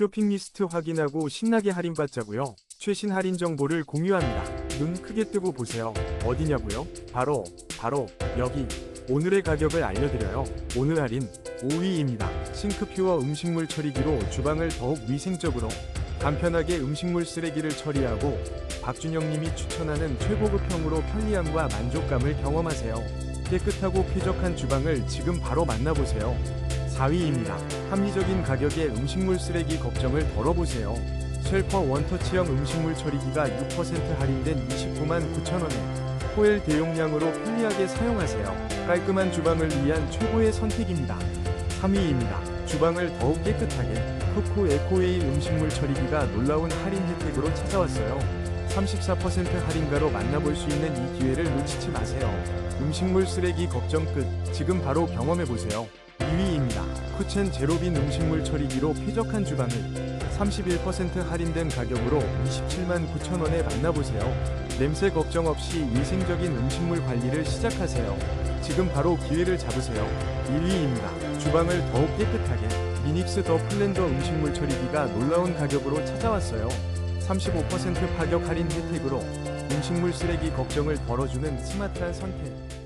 쇼핑 리스트 확인하고 신나게 할인받자고요. 최신 할인 정보를 공유합니다. 눈 크게 뜨고 보세요. 어디냐고요? 바로 바로 여기. 오늘의 가격을 알려드려요. 오늘 할인 5위입니다. 싱크퓨어 음식물 처리기로 주방을 더욱 위생적으로 간편하게 음식물 쓰레기를 처리하고 박준영님이 추천하는 최고급형으로 편리함과 만족감을 경험하세요. 깨끗하고 쾌적한 주방을 지금 바로 만나보세요. 4위입니다. 합리적인 가격에 음식물 쓰레기 걱정을 덜어보세요. 쉘퍼 원터치형 음식물 처리기가 6% 할인된 29만 9천원에 호엘 대용량으로 편리하게 사용하세요. 깔끔한 주방을 위한 최고의 선택입니다. 3위입니다. 주방을 더욱 깨끗하게 코코 에코웨이 음식물 처리기가 놀라운 할인 혜택으로 찾아왔어요. 34% 할인가로 만나볼 수 있는 이 기회를 놓치지 마세요. 음식물 쓰레기 걱정 끝. 지금 바로 경험해보세요. 2위입니다. 쿠첸 제로빈 음식물 처리기로 쾌적한 주방을 31% 할인된 가격으로 27만 9천원에 만나보세요. 냄새 걱정 없이 위생적인 음식물 관리를 시작하세요. 지금 바로 기회를 잡으세요. 1위입니다. 주방을 더욱 깨끗하게 미닉스 더 플랜더 음식물 처리기가 놀라운 가격으로 찾아왔어요. 35% 파격 할인 혜택으로 음식물 쓰레기 걱정을 덜어주는 스마트한 선택.